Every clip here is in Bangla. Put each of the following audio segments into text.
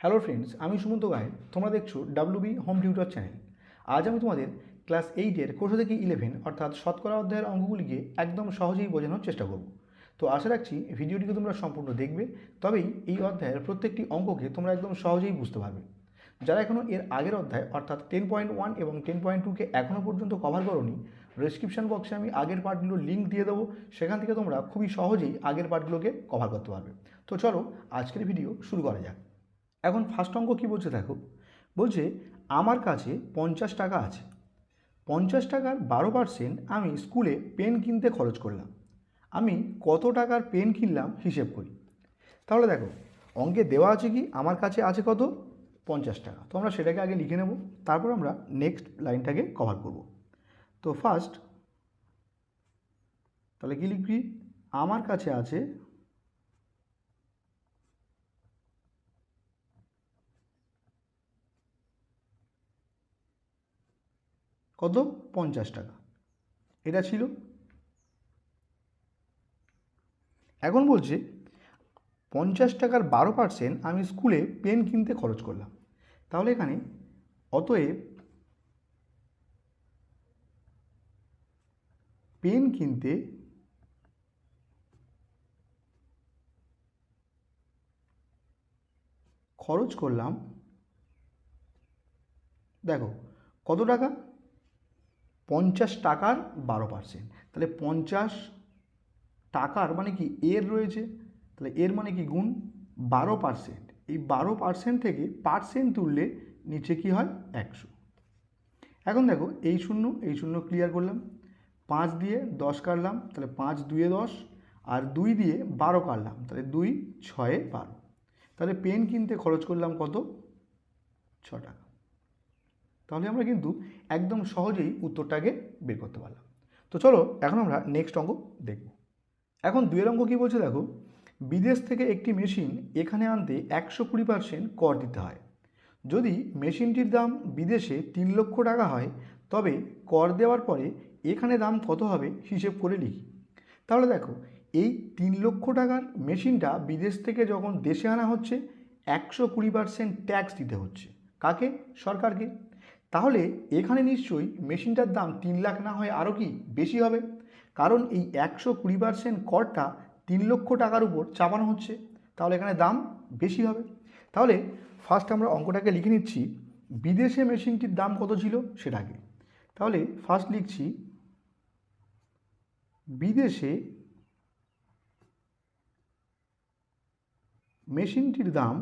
হ্যালো ফ্রেন্ডস আমি সুমন্ত গায়েন তোমরা দেখছ ডাব্লিউবি হোম টিউটর চ্যানেল আজ আমি তোমাদের ক্লাস এইটের কোষো থেকে ইলেভেন অর্থাৎ শতকরা অধ্যায়ের অঙ্কগুলিকে একদম সহজেই বোঝানোর চেষ্টা করব। তো আশা রাখছি ভিডিওটিকে তোমরা সম্পূর্ণ দেখবে, তবেই এই অধ্যায়ের প্রত্যেকটি অঙ্ককে তোমরা একদম সহজেই বুঝতে পারবে। যারা এখনও এর আগের অধ্যায় অর্থাৎ টেন পয়েন্ট ওয়ান এবং টেন পয়েন্ট টুকে এখনও পর্যন্ত কভার করোনি ডিসক্রিপশন বক্সে আমি আগের পার্টগুলোর লিঙ্ক দিয়ে দেবো, সেখান থেকে তোমরা খুবই সহজেই আগের পার্টগুলোকে কভার করতে পারবে। তো চলো, আজকের ভিডিও শুরু করা যাক। এখন ফার্স্ট অঙ্ক কী বলছে দেখো? বলছে, আমার কাছে পঞ্চাশ টাকা আছে। পঞ্চাশ টাকার বারো পার্সেন্ট আমি স্কুলে পেন কিনতে খরচ করলাম। আমি কত টাকার পেন কিনলাম হিসেব করি? তাহলে দেখো, অঙ্কে দেওয়া আছে কি? আমার কাছে আছে কত? পঞ্চাশ টাকা। তো আমরা সেটাকে আগে লিখে নেব, তারপর আমরা নেক্সট লাইনটাকে কভার করব। তো ফার্স্ট তাহলে কী লিখবি? আমার কাছে আছে কত? পঞ্চাশ টাকা। এটা ছিল। এখন বলছে, পঞ্চাশ টাকার বারো পার্সেন্ট আমি স্কুলে পেন কিনতে খরচ করলাম। তাহলে এখানে অতএব পেন কিনতে খরচ করলাম, দেখো, কত টাকা? পঞ্চাশ টাকার বারো পার্সেন্ট তাহলে পঞ্চাশ টাকার মানে কি? এর রয়েছে। তাহলে এর মানে কি গুণ? বারো পার্সেন্ট এই বারো পার্সেন্ট থেকে পার্সেন্ট তুললে নিচে কি হয়? একশো। এখন দেখো, এই শূন্য এই শূন্য ক্লিয়ার করলাম। পাঁচ দিয়ে দশ কাটলাম, তাহলে পাঁচ দুয়ে দশ, আর দুই দিয়ে বারো কাটলাম, তাহলে দুই ছয়ে বারো। তাহলে পেন কিনতে খরচ করলাম কত? ছ টাকা। তাহলে আমরা কিন্তু একদম সহজেই উত্তরটাকে বের করতে পারলাম। তো চলো, এখন আমরা নেক্সট অঙ্ক দেখব। এখন দুয়ের অঙ্ক কী বলছে দেখো, বিদেশ থেকে একটি মেশিন এখানে আনতে একশো কুড়ি পার্সেন্ট কর দিতে হয়। যদি মেশিনটির দাম বিদেশে তিন লক্ষ টাকা হয়, তবে কর দেওয়ার পরে এখানে দাম কত হবে হিসেব করে লিখি। তাহলে দেখো, এই তিন লক্ষ টাকার মেশিনটা বিদেশ থেকে যখন দেশে আনা হচ্ছে, একশো কুড়ি পার্সেন্ট ট্যাক্স দিতে হচ্ছে। কাকে? সরকারকে। তাহলে এখানে নিশ্চয়ই মেশিনটার দাম তিন লাখ না হয় আরও কি বেশি হবে? কারণ এই একশো কুড়ি পার্সেন্ট করটা তিন লক্ষ টাকার উপর চাপানো হচ্ছে। তাহলে এখানে দাম বেশি হবে। তাহলে ফার্স্ট আমরা অঙ্কটাকে লিখে নিচ্ছি, বিদেশে মেশিনটির দাম কত ছিল সেটাকে তাহলে ফার্স্ট লিখছি, বিদেশে মেশিনটির দাম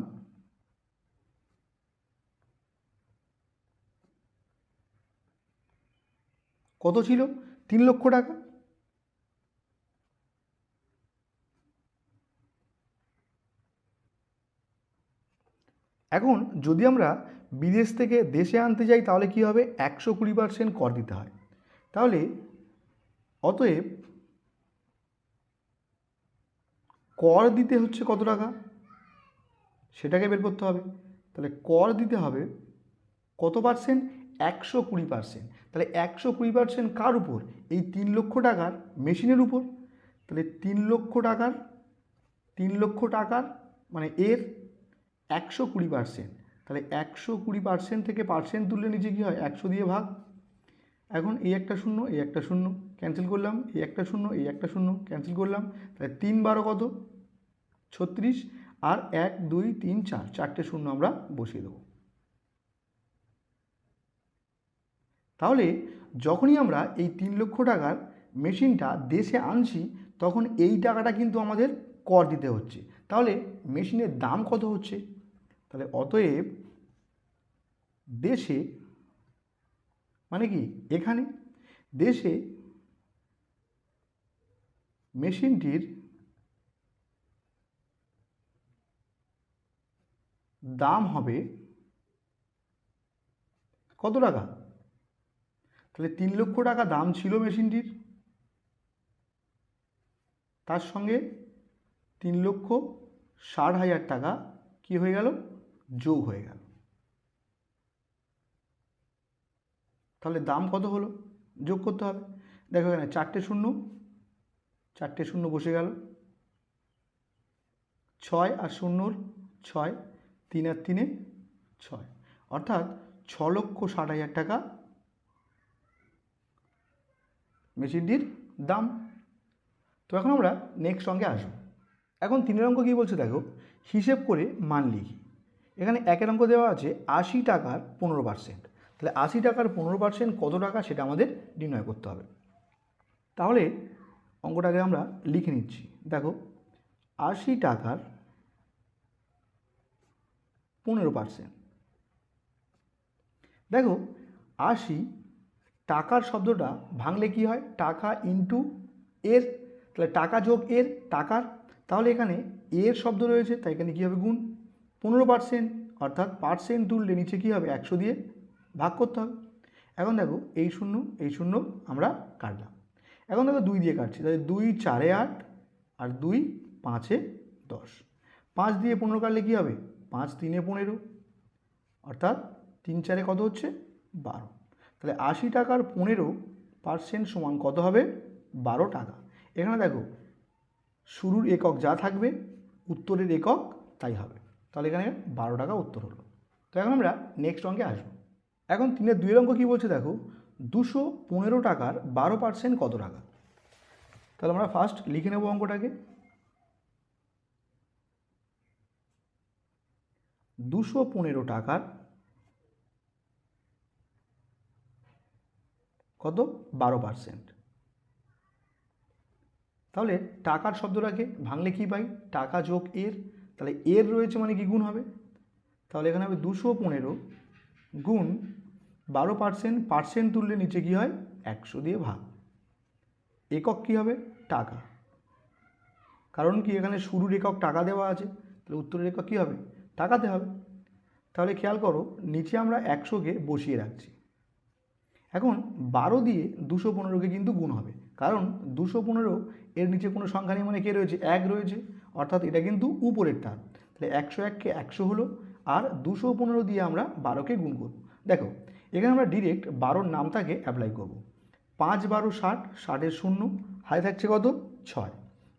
কত ছিল? তিন লক্ষ টাকা। এখন যদি আমরা বিদেশ থেকে দেশে আনতে যাই, তাহলে কি হবে? একশো কুড়ি পার্সেন্ট কর দিতে হয়। তাহলে অতএব কর দিতে হচ্ছে কত টাকা? সেটাকে বের করতে হবে। তাহলে কর দিতে হবে কত পার্সেন্ট? একশো কুড়ি পার্সেন্ট তাহলে একশো কুড়ি পার্সেন্ট কার উপর? এই তিন লক্ষ টাকার মেশিনের উপর। তাহলে তিন লক্ষ টাকার, তিন লক্ষ টাকার মানে এর একশো কুড়ি পার্সেন্ট তাহলে একশো কুড়ি পার্সেন্ট থেকে পার্সেন্ট তুললে নিচে কী হয়? একশো দিয়ে ভাগ। এখন এই একটা শূন্য, এই একটা শূন্য ক্যান্সেল করলাম। এই একটা শূন্য, এই একটা শূন্য ক্যান্সেল করলাম। তাহলে তিন বারো কত? ছত্রিশ। আর এক, দুই, তিন, চার, চারটে শূন্য আমরা বসিয়ে দেবো। তাহলে যখনই আমরা এই তিন লক্ষ টাকার মেশিনটা দেশে আনছি, তখন এই টাকাটা কিন্তু আমাদের কর দিতে হচ্ছে। তাহলে মেশিনের দাম কত হচ্ছে? তাহলে অতএব দেশে মানে কি? এখানে দেশে মেশিনটির দাম হবে কত টাকা? তাহলে তিন লক্ষ টাকা দাম ছিল মেশিনটির। তার সঙ্গে তিন লক্ষ ষাট হাজার টাকা কি হয়ে গেল? যোগ হয়ে গেল। তাহলে দাম কত হলো? যোগ করতে হবে। দেখো এখানে চারটে শূন্য। চারটে শূন্য বসে গেল। ছয় আর শূন্যর ছয়, তিন আর তিনে ছয়। অর্থাৎ ছ লক্ষ ষাট হাজার টাকা মেশিনটির দাম। তো এখন আমরা নেক্সট অঙ্কে আসব। এখন তিনের অঙ্ক কী বলছে দেখো? হিসেব করে মান লিখি। এখানে একের অঙ্ক দেওয়া আছে আশি টাকার পনেরো পার্সেন্ট তাহলে আশি টাকার পনেরো পার্সেন্ট কত টাকা সেটা আমাদের নির্ণয় করতে হবে। তাহলে অঙ্কটাকে আমরা লিখে নিচ্ছি। দেখো, আশি টাকার পনেরো পার্সেন্ট দেখো, আশি টাকার শব্দটা ভাঙলে কি হয়? টাকা ইন্টু এর, তাহলে টাকা যোগ এর, টাকার, তাহলে এখানে এর শব্দ রয়েছে, তাই এখানে কী হবে গুণ? পনেরো পার্সেন্ট অর্থাৎ পার্সেন্ট তুললে নিচে কী হবে? একশো দিয়ে ভাগ করতে হবে। এখন দেখো, এই শূন্য এই শূন্য আমরা কাটলাম। এখন দেখো দুই দিয়ে কাটছি, তাহলে দুই চারে আট আর দুই পাঁচে দশ। পাঁচ দিয়ে পনেরো কাটলে কী হবে? পাঁচ তিনে পনেরো, অর্থাৎ তিন চারে কত হচ্ছে? বারো। তাহলে আশি টাকার পনেরো পার্সেন্ট সমান কত হবে? বারো টাকা। এখানে দেখো, শুরুর একক যা থাকবে, উত্তরের একক তাই হবে। তাহলে এখানে বারো টাকা উত্তর হলো। তো এখন আমরা নেক্সট অঙ্কে আসব। এখন তিনের দুই অঙ্ক কী বলছে দেখো? দুশো পনেরো টাকার বারো পার্সেন্ট কত টাকা? তাহলে আমরা ফার্স্ট লিখে নেব অঙ্কটাকে। দুশো পনেরো টাকার কত? বারো পার্সেন্ট তাহলে টাকার শব্দটাকে ভাঙলে কি পাই? টাকা যোগ এর। তাহলে এর রয়েছে মানে কি গুণ হবে? তাহলে এখানে হবে দুশো পনেরো গুণ বারো পার্সেন্ট পার্সেন্ট তুললে নিচে কী হয়? একশো দিয়ে ভাগ। একক কী হবে? টাকা। কারণ কি? এখানে শুরুর একক টাকা দেওয়া আছে। তাহলে উত্তরের একক কী হবে? টাকাতে হবে। তাহলে খেয়াল করো, নিচে আমরা একশোকে বসিয়ে রাখছি। এখন বারো দিয়ে দুশো পনেরোকে কিন্তু গুণ হবে। কারণ দুশো পনেরো এর নিচে কোনো সংখ্যা নেই মানে কে রয়েছে? এক রয়েছে। অর্থাৎ এটা কিন্তু উপরের টান তাহলে একশো এককে একশো হলো আর দুশো পনেরো দিয়ে আমরা বারোকে গুণ করব। দেখো, এখানে আমরা ডিরেক্ট বারোর নামটাকে অ্যাপ্লাই করব। পাঁচ বারো ষাট, ষাটের শূন্য, হাই থাকছে কত? ছয়।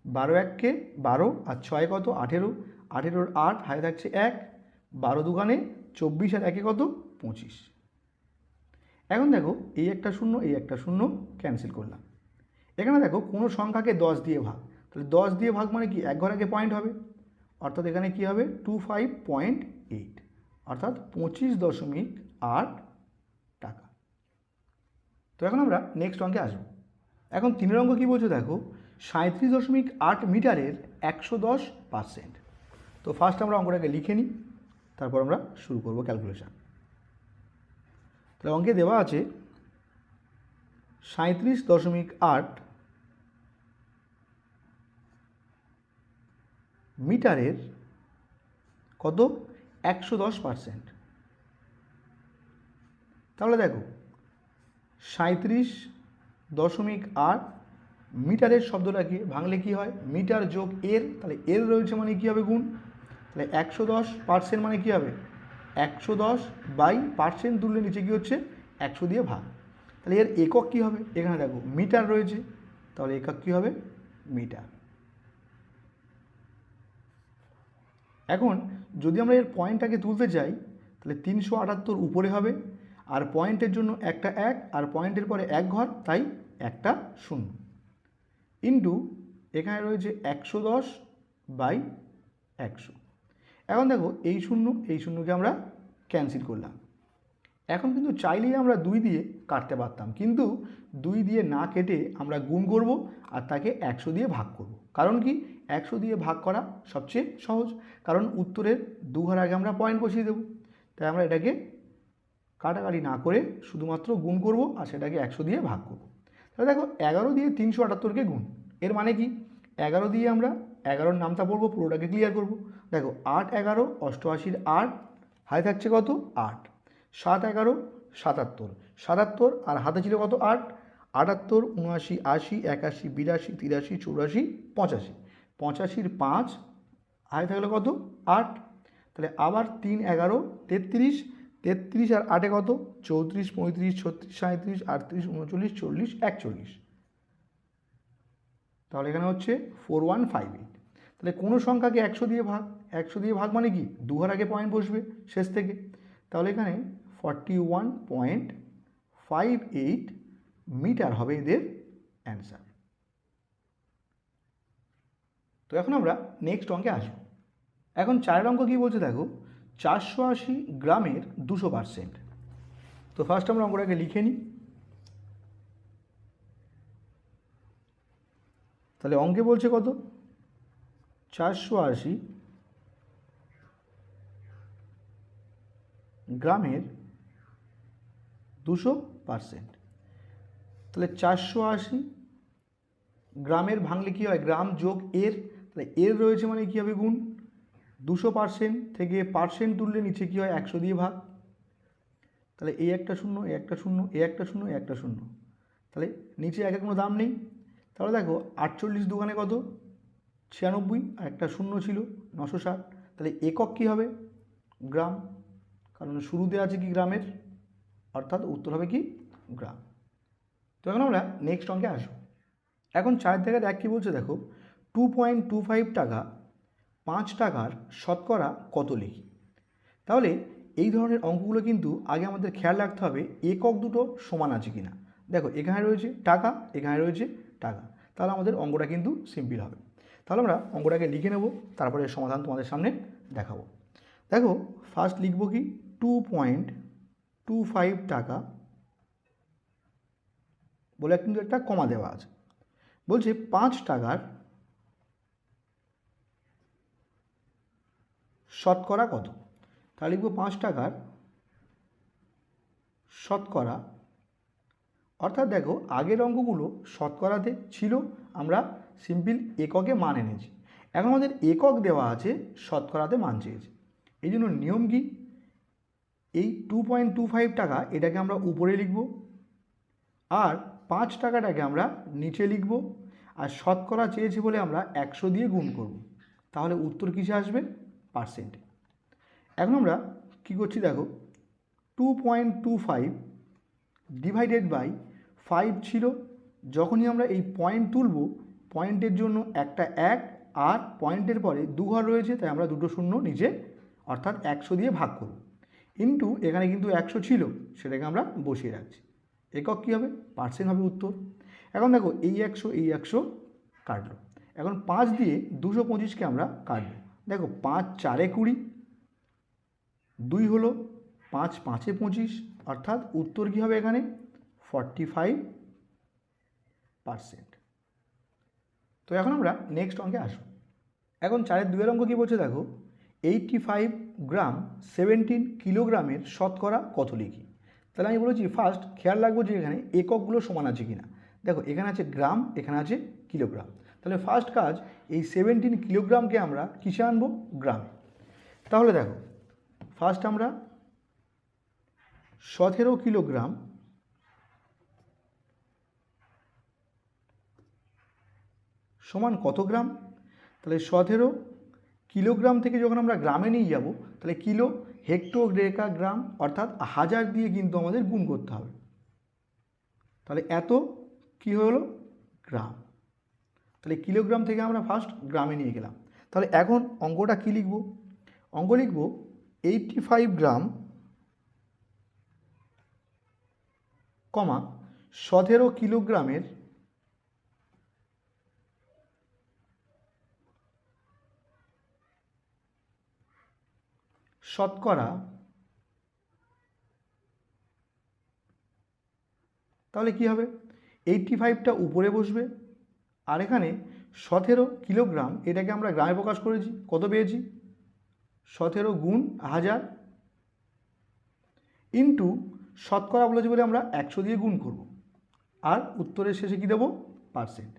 বারো এককে বারো আর ছয় কত? আঠেরো। আঠেরোর আট, হাই থাকছে এক। বারো দোকানে চব্বিশ আর একে কত? পঁচিশ। এখন দেখো, এই একটা শূন্য, এই একটা শূন্য ক্যান্সেল করলাম। এখানে দেখো, কোনো সংখ্যাকে দশ দিয়ে ভাগ। তাহলে দশ দিয়ে ভাগ মানে কি? এক ঘর আগে পয়েন্ট হবে। অর্থাৎ এখানে কি হবে? টু ফাইভ পয়েন্ট এইট অর্থাৎ পঁচিশ দশমিক আট টাকা। তো এখন আমরা নেক্সট অঙ্কে আসব। এখন তিনের অঙ্ক কী বলছো দেখো? সাঁত্রিশ দশমিক আট মিটারের একশো দশ পার্সেন্ট তো ফার্স্ট আমরা অঙ্কটাকে লিখে নিই, তারপর আমরা শুরু করব ক্যালকুলেশন তাহলে অঙ্কে দেওয়া আছে সাঁত্রিশ দশমিক আট মিটারের কত? একশো দশ পার্সেন্ট। তাহলে দেখো সাঁত্রিশ দশমিক আট মিটারের শব্দটাকে ভাঙলে কি হয়? মিটার যোগ এর, তাহলে এর রয়েছে মানে কী হবে গুণ? তাহলে একশো দশ পার্সেন্ট মানে কী হবে? একশো দশ বাই পার্সেন্ট তুললে নিচে কী হচ্ছে? একশো দিয়ে ভাগ। তাহলে এর একক কী হবে? এখানে দেখো, মিটার রয়েছে। তাহলে একক কী হবে? মিটার। এখন যদি আমরা এর পয়েন্টটাকে তুলতে চাই, তাহলে তিনশো আটাত্তর উপরে হবে। আর পয়েন্টের জন্য একটা এক, আর পয়েন্টের পরে এক ঘর, তাই একটা শূন্য। ইন্টু এখানে রয়েছে একশো দশ বাই একশো। এখন দেখো এই শূন্য, এই শূন্যকে আমরা ক্যান্সেল করলাম। এখন কিন্তু চাইলেই আমরা দুই দিয়ে কাটতে পারতাম, কিন্তু দুই দিয়ে না কেটে আমরা গুণ করব আর তাকে একশো দিয়ে ভাগ করব। কারণ কি? একশো দিয়ে ভাগ করা সবচেয়ে সহজ। কারণ উত্তরের দু ঘর আগে আমরা পয়েন্ট বসিয়ে দেবো। তাই আমরা এটাকে কাটাকাটি না করে শুধুমাত্র গুণ করব আর সেটাকে একশো দিয়ে ভাগ করব। তাহলে দেখো এগারো দিয়ে তিনশো আটাত্তরকে গুণ। এর মানে কি? এগারো দিয়ে আমরা এগারোর নামটা পড়ব পুরোটাকে ক্লিয়ার করব। দেখো, আট এগারো, অষ্টআশির আট, হাতে থাকছে কত? আট। সাত এগারো, সাতাত্তর। সাতাত্তর আর হাতে ছিল কত? আট। আটাত্তর, উনআশি, আশি, একাশি, বিরাশি, তিরাশি, চৌরাশি, পঁচাশি। পঁচাশির পাঁচ, হাতে থাকলে কত? আট। তাহলে আবার তিন এগারো, তেত্রিশ। তেত্রিশ আর আটে কত? চৌত্রিশ, পঁয়ত্রিশ, ছত্রিশ সাঁত্রিশ আটত্রিশ, উনচল্লিশ, চল্লিশ, একচল্লিশ। তাহলে এখানে হচ্ছে ফোর ওয়ান ফাইভ এইট তাহলে কোনো সংখ্যাকে একশো দিয়ে ভাগ, একশো দিয়ে ভাগ মানে কি? দু ঘর আগে পয়েন্ট বসবে শেষ থেকে। তাহলে এখানে forty one point five eight meter হবে এদের অ্যান্সার তো এখন আমরা নেক্সট অঙ্কে আসব। এখন চারের অঙ্ক কী বলছে দেখো? চারশো আশি গ্রামের দুশো পার্সেন্ট তো ফার্স্ট আমরা অঙ্কটাকে লিখে নিই। তাহলে অঙ্কে বলছে কত? চারশো আশি গ্রামের দুশো পার্সেন্ট। তাহলে চারশো আশি গ্রামের ভাঙলে কী হয়? গ্রাম যোগ এর, তাহলে এর রয়েছে মানে কী হবে গুণ? দুশো পার্সেন্ট থেকে পার্সেন্ট তুললে নিচে কী হয়? একশো দিয়ে ভাগ। তাহলে এই একটা শূন্য, এ একটা শূন্য, এ একটা শূন্য, এ একটা শূন্য। তাহলে নিচে একের কোনো দাম নেই। তাহলে দেখো, আটচল্লিশ দোকানে কত? ছিয়ানব্বই আর একটা শূন্য ছিল, নশো ষাট। তাহলে একক কী হবে? গ্রাম। কারণ শুরুতে আছে কি গ্রামের? অর্থাৎ উত্তর হবে কি? গ্রাম। তো এখন আমরা নেক্সট অঙ্কে আসব। এখন চার থেকে এক কী বলছে দেখো টু পয়েন্ট টু ফাইভ টাকা, পাঁচ টাকার শতকরা কত লিখি? তাহলে এই ধরনের অঙ্কগুলো কিন্তু আগে আমাদের খেয়াল রাখতে হবে, একক দুটো সমান আছে কি না দেখো, এখানে রয়েছে টাকা, এখানে রয়েছে টাকা। তাহলে আমাদের অঙ্কটা কিন্তু সিম্পল হবে। তাহলে আমরা অঙ্কটাকে লিখে নেব, তারপরে সমাধান তোমাদের সামনে দেখাবো। দেখো ফার্স্ট লিখব কি? টু পয়েন্ট টু ফাইভ টাকা বলে কিন্তু একটা কমা দেওয়া আছে। বলছে পাঁচ টাকার শতকরা কত? তাহলে লিখব পাঁচ টাকার শতকরা, অর্থাৎ দেখো আগের অঙ্কগুলো শতকরাতে ছিল, আমরা সিম্পল এককে মান এনেছি। এখন আমাদের একক দেওয়া আছে, শতকরাতে মান চেয়েছে। এই জন্য নিয়ম কি? এই টু পয়েন্ট টু ফাইভ টাকা এটাকে আমরা উপরে লিখব, আর পাঁচ টাকাটাকে আমরা নিচে লিখব, আর শতকরা চেয়েছি বলে আমরা একশো দিয়ে গুণ করব। তাহলে উত্তর কিসে আসবে? পার্সেন্ট এখন আমরা কী করছি দেখো two point two five divided by five ছিল, যখনই আমরা এই পয়েন্ট তুলব পয়েন্টের জন্য একটা এক আর পয়েন্টের পরে দু ঘর রয়েছে, তাই আমরা দুটো শূন্য নিচে অর্থাৎ একশো দিয়ে ভাগ করব। ইন্টু এখানে কিন্তু একশো ছিল, সেটাকে আমরা বসিয়ে রাখছি। একক কী হবে? পার্সেন্ট হবে উত্তর। এখন দেখো, এই একশো এই একশো কাটলো। এখন পাঁচ দিয়ে দুশো পঁচিশকে আমরা কাটবো। দেখো, পাঁচ চারে কুড়ি, দুই হলো পাঁচ পাঁচে পঁচিশ, অর্থাৎ উত্তর কী হবে এখানে? ফর্টি ফাইভ পারসেন্ট তো এখন আমরা নেক্সট অঙ্কে আসব। এখন চারের দুয়ের অঙ্ক কী বলছে দেখো? এইটটি ফাইভ গ্রাম সেভেন্টিন কিলোগ্রামের শতকরা কত লিখি? তাহলে আমি বলেছি ফার্স্ট খেয়াল রাখব যে এখানে এককগুলো সমান আছে কি না দেখো, এখানে আছে গ্রাম, এখানে আছে কিলোগ্রাম। তাহলে ফার্স্ট কাজ, এই সেভেন্টিন কিলোগ্রামকে আমরা কিসে আনব? গ্রামে। তাহলে দেখো ফার্স্ট আমরা সতেরো কিলোগ্রাম সমান কত গ্রাম? তাহলে সতেরো কিলোগ্রাম থেকে যখন আমরা গ্রামে নিয়ে যাব, তাহলে কিলো হেক্টো রেখা গ্রাম, অর্থাৎ হাজার দিয়ে কিন্তু আমাদের গুণ করতে হবে। তাহলে এত কি হলো? গ্রাম। তাহলে কিলোগ্রাম থেকে আমরা ফার্স্ট গ্রামে নিয়ে গেলাম। তাহলে এখন অঙ্কটা কী লিখব? অঙ্ক লিখব এইটটি ফাইভ গ্রাম কমা সতেরো কিলোগ্রামের শতকরা, তাহলে কি হবে? এইটটি ফাইভটা উপরে বসবে, আর এখানে সতেরো কিলোগ্রাম, এটাকে আমরা গ্রামে প্রকাশ করেছি, কত পেয়েছি? সতেরো গুণ হাজার ইন্টু শতকরা বলেছি বলে আমরা একশো দিয়ে গুণ করব। আর উত্তরের শেষে কী দেবো? পার্সেন্ট।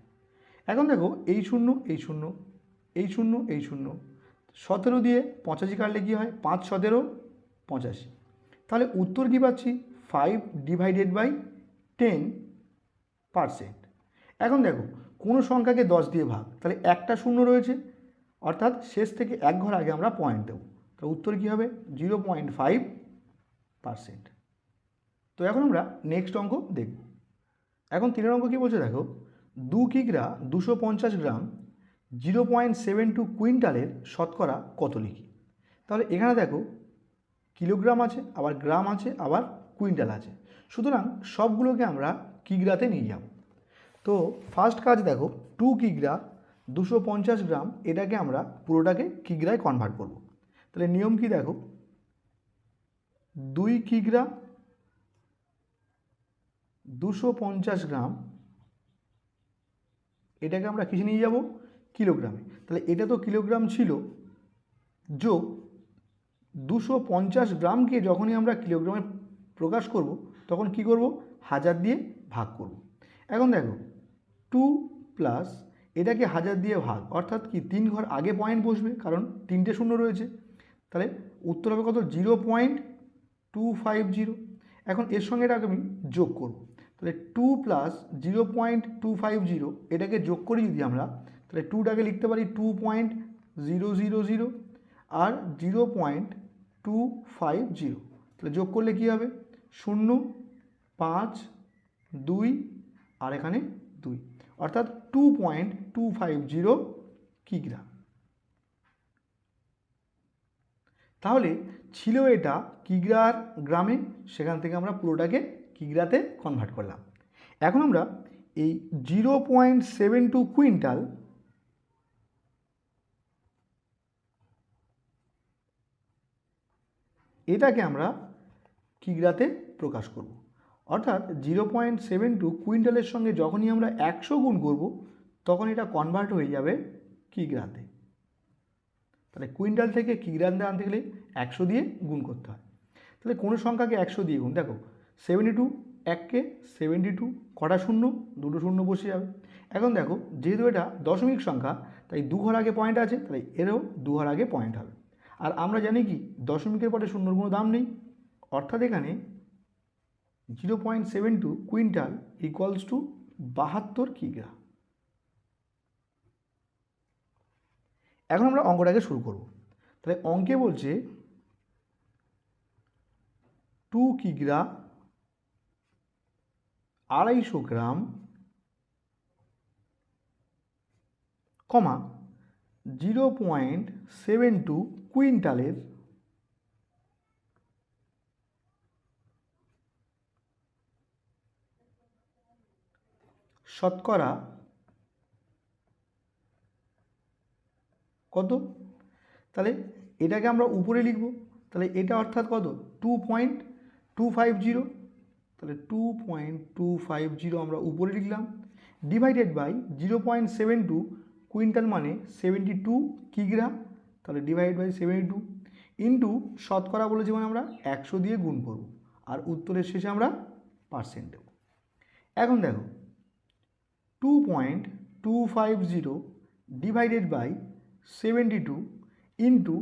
এখন দেখো, এই শূন্য এই শূন্য এই শূন্য এই শূন্য সতেরো দিয়ে পঁচাশি কাটলে কী হয়? পাঁচ সতেরো, পঁচাশি। তাহলে উত্তর কী পাচ্ছি? Five divided by ten percent এখন দেখো, কোনো সংখ্যাকে দশ দিয়ে ভাগ, তাহলে একটা শূন্য রয়েছে। অর্থাৎ শেষ থেকে এক ঘর আগে আমরা পয়েন্ট দেবো। তো উত্তর কী হবে? জিরো পয়েন্ট ফাইভ পারসেন্ট তো এখন আমরা নেক্সট অঙ্ক দেখব। এখন তিনের অঙ্ক কী বলছে দেখো? দু কিগ্রা দুশো পঞ্চাশ gram zero point seven two কুইন্টালের শতকরা কত লিখি? তাহলে এখানে দেখো, কিলোগ্রাম আছে, আবার গ্রাম আছে, আবার কুইন্টাল আছে। সুতরাং সবগুলোকে আমরা কিগ্রাতে নিয়ে যাব। তো ফার্স্ট কাজ দেখো টু কিগ্রা, দুশো পঞ্চাশ গ্রাম, এটাকে আমরা পুরোটাকে কিগ্রায় কনভার্ট করব। তাহলে নিয়ম কি দেখো? দুই কিগ্রা, দুশো পঞ্চাশ গ্রাম, এটাকে আমরা কিসে নিয়ে যাব? কিলোগ্রামে। তাহলে এটা তো কিলোগ্রাম ছিল। যোগ দুশো পঞ্চাশ গ্রামকে যখনই আমরা কিলোগ্রামে প্রকাশ করব, তখন কি করব? হাজার দিয়ে ভাগ করব। এখন দেখো, টু প্লাস এটাকে হাজার দিয়ে ভাগ, অর্থাৎ কি তিন ঘর আগে পয়েন্ট বসবে, কারণ তিনটে শূন্য রয়েছে। তাহলে উত্তর হবে কত? Zero point two five zero. এখন এর সঙ্গে এটাকে আমি যোগ করব। তাহলে two plus zero point two five zero, এটাকে যোগ করি যদি আমরা তাহলে টুটাকে লিখতে পারি two point zero zero zero আর zero point two five zero তাহলে যোগ করলে কী হবে? শূন্য, পাঁচ, দুই আর এখানে দুই। অর্থাৎ two point two five zero কিগ্রা তাহলে ছিল এটা কিগ্রার গ্রামে, সেখান থেকে আমরা পুরোটাকে কিগ্রাতে কনভার্ট করলাম। এখন আমরা এই zero point seven two quintal এটাকে আমরা কিগ্রাতে প্রকাশ করব। অর্থাৎ জিরো পয়েন্ট সেভেন টু কুইন্টালের সঙ্গে যখনই আমরা একশো গুণ করব, তখন এটা কনভার্ট হয়ে যাবে কিগ্রাতে। তাহলে কুইন্টাল থেকে কিগ্রাতে আনতে গেলে একশো দিয়ে গুণ করতে হয়। তাহলে কোনো সংখ্যাকে একশো দিয়ে গুণ। দেখো, সেভেন্টি টু, এককে সেভেন্টি টু, কটা শূন্য? দুটো শূন্য বসে যাবে। এখন দেখো, যেহেতু এটা দশমিক সংখ্যা, তাই দু ঘর আগে পয়েন্ট আছে তাই এরও দু ঘর আগে পয়েন্ট হবে। আর আমরা জানি কি, দশমিকের পরে শূন্যর কোনো দাম নেই। অর্থাৎ এখানে zero point seven two quintal equals to বাহাত্তর কিগ্রা। এখন আমরা অঙ্কটাকে শুরু করব। তাহলে অঙ্কে বলছে টু কিগ্রা আড়াইশো gram comma zero point seven two কুইন্টালের শতকরা কত? তাহলে এটাকে আমরা উপরে লিখব। তাহলে এটা অর্থাৎ কত? Two point two five zero তাহলে two point two five zero আমরা উপরে লিখলাম। Divided by zero point seven two quintal মানে সেভেন্টি টু কিগ্রা। তাহলে divide by seventy two into শতকরা বলেছি মানে আমরা একশো দিয়ে গুণ করব। আর উত্তরের শেষে আমরা পার্সেন্ট দেব। এখন দেখো two point two five zero divided by seventy two into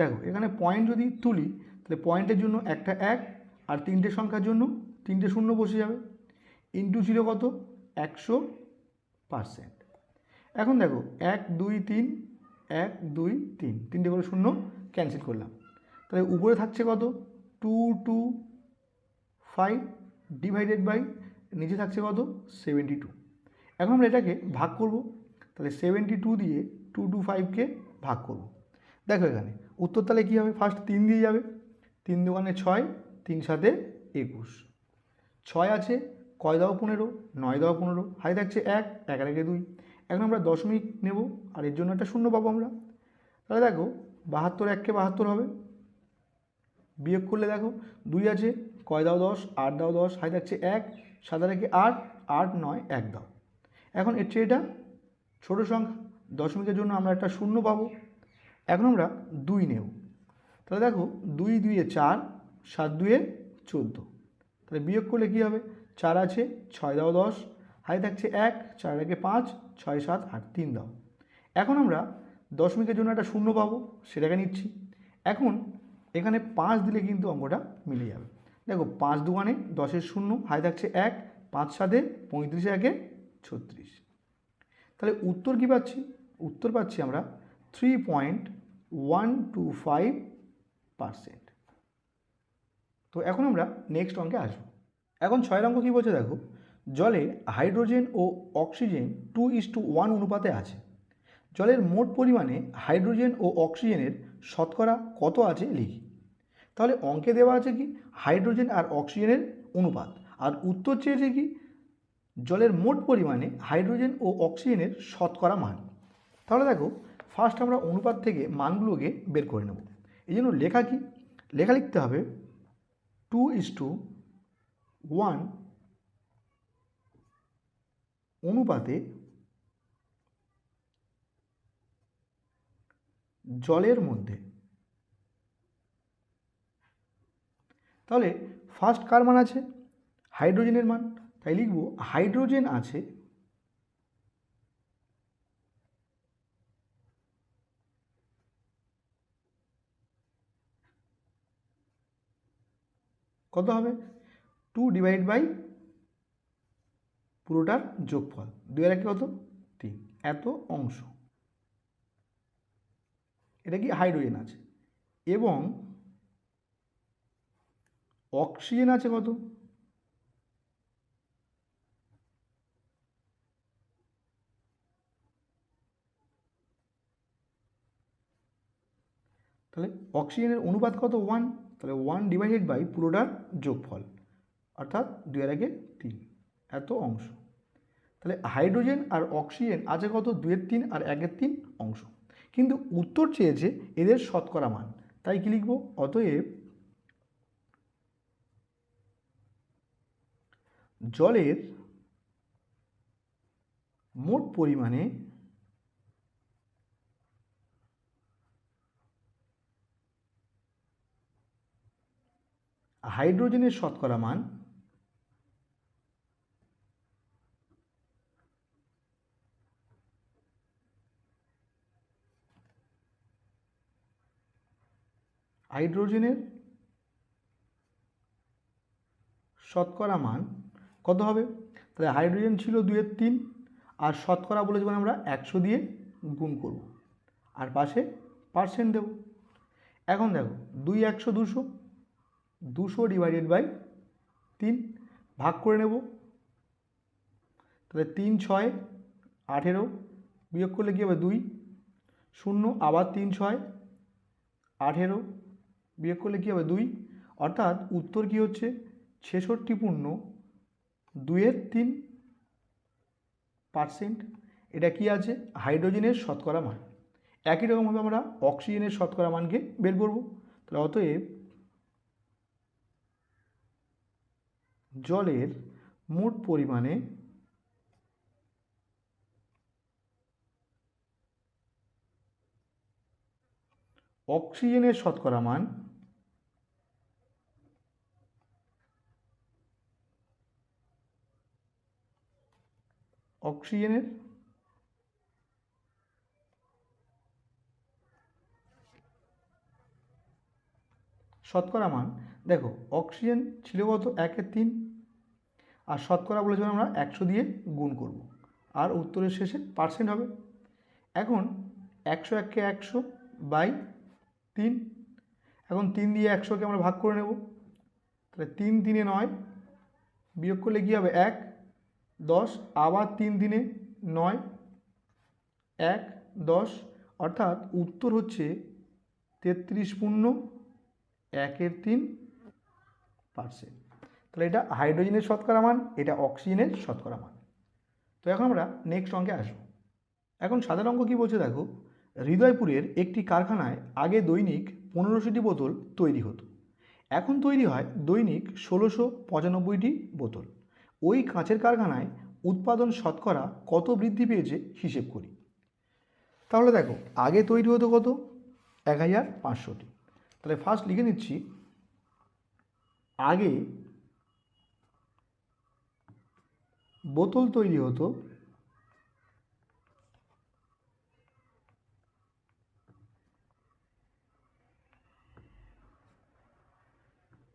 দেখো, এখানে পয়েন্ট যদি তুলি, তাহলে পয়েন্টের জন্য একটা এক, আর তিনটে সংখ্যার জন্য তিনটে শূন্য বসে যাবে। ইন্টু ছিল কত? একশো পারসেন্ট এখন দেখো, এক, দুই, তিন এক, দুই, তিন। তিনটে করে শূন্য ক্যান্সেল করলাম। তাহলে উপরে থাকছে কত? Two two five divided by নিচে থাকছে কত? সেভেন্টি টু এখন আমরা এটাকে ভাগ করব। তাহলে সেভেন্টি টু দিয়ে টু টু ফাইভকে ভাগ করব। দেখো এখানে, উত্তর তাহলে কী হবে? ফার্স্ট তিন দিয়ে যাবে। তিন দোকানে ছয়, তিন সাথে একুশ। ছয় আছে, কয় দাও পনেরো? নয় দাও পনেরো। হাই থাকছে এক এক রেখে দুই। এখন আমরা দশমিক নেব, আর এর জন্য একটা শূন্য পাবো আমরা। তাহলে দেখো, বাহাত্তর এককে বাহাত্তর হবে। বিয়োগ করলে দেখো, দুই আছে, কয় দাও দশ, আট দাও দশ, হাই থাকছে এক সাদা রেখে আট আট নয়, এক দাও। এখন এর চেয়ে এটা ছোটো সংখ্যা, দশমিকের জন্য আমরা একটা শূন্য পাবো। এখন আমরা দুই নেব। তাহলে দেখো, দুই দুইয়ে চার, সাত দুইয়ে চোদ্দ। তাহলে বিয়োগ করলে কী হবে? চার আছে, ছয় দাও দশ, হাই থাকছে এক, চার একে পাঁচ ছয় সাত আট তিন দাও। এখন আমরা দশমিকের জন্য একটা শূন্য পাবো, সেটাকে নিচ্ছি। এখন এখানে পাঁচ দিলে কিন্তু অঙ্কটা মিলে যাবে। দেখো, পাঁচ দোকানে দশের শূন্য, হাই থাকছে এক, পাঁচ সাতে পঁয়ত্রিশে একে ছত্রিশ। তাহলে উত্তর কী পাচ্ছি? উত্তর পাচ্ছি আমরা three point one two five percent তো এখন আমরা নেক্সট অঙ্কে আসব। এখন ছয়ের অঙ্ক কী বলছে দেখো? জলে hydrogen O oxygen two is two one অনুপাতে আছে। জলের মোট পরিমাণে হাইড্রোজেন ও অক্সিজেনের শতকরা কত আছে লিখি। তাহলে অঙ্কে দেওয়া আছে কি? হাইড্রোজেন আর অক্সিজেনের অনুপাত। আর উত্তর চেয়েছে কি? জলের মোট পরিমাণে হাইড্রোজেন ও অক্সিজেনের শতকরা মান। তাহলে দেখো ফার্স্ট আমরা অনুপাত থেকে মানগুলোকে বের করে নেব। এই জন্য লেখা কি? লেখা লিখতে হবে টু ইস টু ওয়ান অনুপাতে জলের মধ্যে। তাহলে ফার্স্ট কার মান আছে? হাইড্রোজেনের মান। তাই লিখব, হাইড্রোজেন আছে কত হবে? টু ডিভাইড বাই পুরোটার যোগফল। দুই আর কত? তিন। এত অংশ। এটা কি হাইড্রোজেন আছে? এবং অক্সিজেন আছে কত? তাহলে অক্সিজেনের অনুপাত কত? ওয়ান তাহলে ওয়ান ডিভাইডেড বাই পুরোটার যোগফল। অর্থাৎ দুই আর একে তিন। এত অংশ। তাহলে হাইড্রোজেন আর অক্সিজেন আছে কত? দুয়ের তিন আর একের তিন অংশ। কিন্তু উত্তর চেয়েছে এদের শতকরা মান। তাই কি লিখব? অতএব জলের মোট পরিমাণে হাইড্রোজেনের শতকরা মান হাইড্রোজেনের শতকরা মান কত হবে? তাহলে হাইড্রোজেন ছিল দুয়ের তিন, আর শতকরা বলে যখন আমরা একশো দিয়ে গুণ করব। আর পাশে পার্সেন্ট দেব। এখন দেখো, দুই একশো দুশো দুশো ডিভাইডেড বাই তিন, ভাগ করে নেব। তাহলে তিন, ছয়, আঠেরো, বিয়োগ করলে কী হবে? দুই, শূন্য, আবার তিন, ছয়, আঠেরো বিয়োগ করলে কী হবে? দুই। অর্থাৎ উত্তর কী হচ্ছে? ছেষট্টি পূর্ণ দুইয়ের তিন পার্সেন্ট এটা কি আছে? হাইড্রোজেনের শতকরা মান। একই রকমভাবে আমরা অক্সিজেনের শতকরা মানকে বের করব। তাহলে অতএব জলের মোট পরিমাণে অক্সিজেনের শতকরা মান অক্সিজেনের শতকরা মান। দেখো, অক্সিজেন ছিল কত? একের তিন। আর শতকরা বলেছিলাম আমরা একশো দিয়ে গুণ করব। আর উত্তরের শেষে পার্সেন্ট হবে। এখন একশো এককে একশো বাই তিন। এখন তিন দিয়ে একশোকে আমরা ভাগ করে নেব। তাহলে তিন তিনে নয় বিয়োগ করলে কী হবে? এক। দশ, আবার তিন দিনে নয়, এক, দশ, অর্থাৎ উত্তর হচ্ছে তেত্রিশ পূর্ণ একের তিন পার্সেন্ট তাহলে এটা হাইড্রোজেনের শতকরা মান, এটা অক্সিজেনের শতকরা মান। তো এখন আমরা নেক্সট অঙ্কে আসব। এখন সাধারণ অঙ্ক কী বলছে দেখো, হৃদয়পুরের একটি কারখানায় আগে দৈনিক পনেরোশোটি বোতল তৈরি হতো। এখন তৈরি হয় দৈনিক ষোলোশো পঁচানব্বইটি বোতল। ওই কাঁচের কারখানায় উৎপাদন শতকরা কত বৃদ্ধি পেয়েছে হিসেব করি। তাহলে দেখো, আগে তৈরি হতো কত? এক হাজার পাঁচশোটি। তাহলে ফার্স্ট লিখে নিচ্ছি, আগে বোতল তৈরি হতো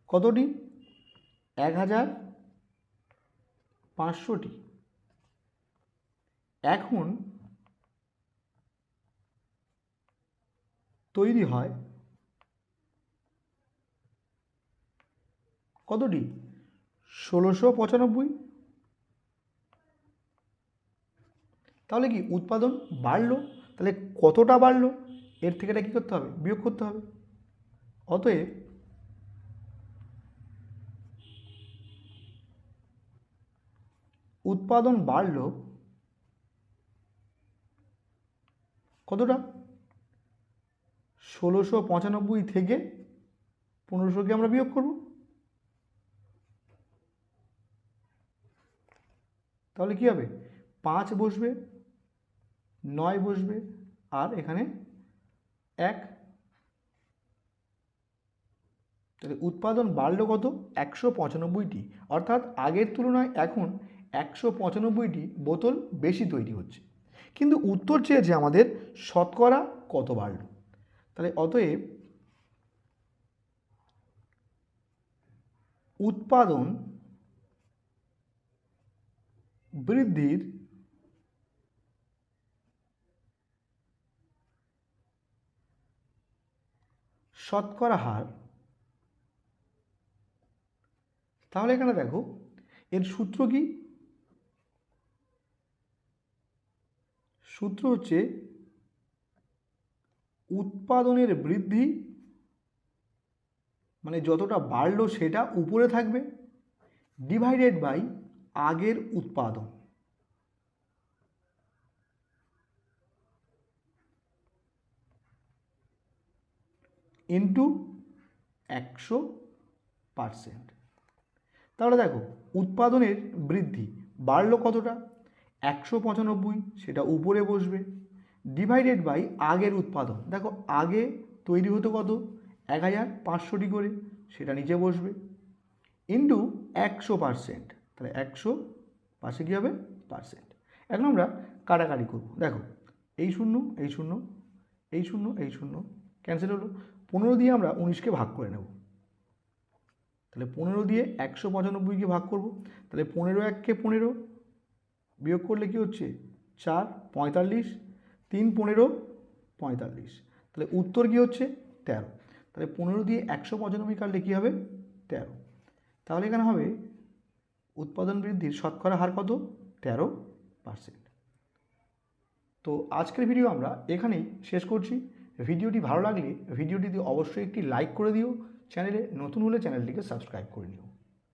কতটি? এক হাজার পাঁচশোটি। এখন তৈরি হয় কতটি? ষোলোশো পঁচানব্বই। তাহলে কি উৎপাদন বাড়লো? তাহলে কতটা বাড়লো? এর থেকে এটা কী করতে হবে? বিয়োগ করতে হবে। অতএব উৎপাদন বাড়ল কতটা? ষোলোশো পঁচানব্বই থেকে পনেরোশোকে আমরা বিয়োগ করব? তাহলে কি হবে? পাঁচ বসবে, নয় বসবে, আর এখানে এক। তাহলে উৎপাদন বাড়লো কত? একশো পঁচানব্বইটি। অর্থাৎ আগের তুলনায় এখন একশো পঁচানব্বইটি বোতল বেশি তৈরি হচ্ছে। কিন্তু উত্তর চেয়েছে আমাদের শতকরা কত বাড়লো? তাহলে অতএব উৎপাদন বৃদ্ধির শতকরা হার, তাহলে এখানে দেখো, এর সূত্র কি? সূত্র হচ্ছে উৎপাদনের বৃদ্ধি মানে যতটা বাড়লো সেটা উপরে থাকবে ডিভাইডেড বাই আগের উৎপাদন। ইন্টু একশো পারসেন্ট তাহলে দেখো, উৎপাদনের বৃদ্ধি বাড়লো কতটা? একশো পঁচানব্বই, সেটা উপরে বসবে। ডিভাইডেড বাই আগের উৎপাদন। দেখো, আগে তৈরি হতো কত? এক হাজার পাঁচশোটি করে, সেটা নিচে বসবে। ইন্টু একশো পারসেন্ট তাহলে একশো পাশে কী হবে? পার্সেন্ট এখন আমরা কাটাকাটি করব। দেখো, এই শূন্য এই শূন্য এই শূন্য এই শূন্য ক্যান্সেল হলো। পনেরো দিয়ে আমরা উনিশকে ভাগ করে নেব। তাহলে পনেরো দিয়ে একশো পঁচানব্বইকে ভাগ করব। তাহলে পনেরো এককে পনেরো বিয়োগ করলে কি হচ্ছে? চার, পঁয়তাল্লিশ, তিন, পনেরো, পঁয়তাল্লিশ। তাহলে উত্তর কি হচ্ছে? তেরো। তাহলে পনেরো দিয়ে একশো পঁচানব্বই কাটলে কী হবে? তেরো। তাহলে এখানে হবে উৎপাদন বৃদ্ধির শতকরা হার কত? তেরো পার্সেন্ট। তো আজকের ভিডিও আমরা এখানেই শেষ করছি। ভিডিওটি ভালো লাগলে ভিডিওটিতে অবশ্যই একটি লাইক করে দিও। চ্যানেলে নতুন হলে চ্যানেলটিকে সাবস্ক্রাইব করে নিও।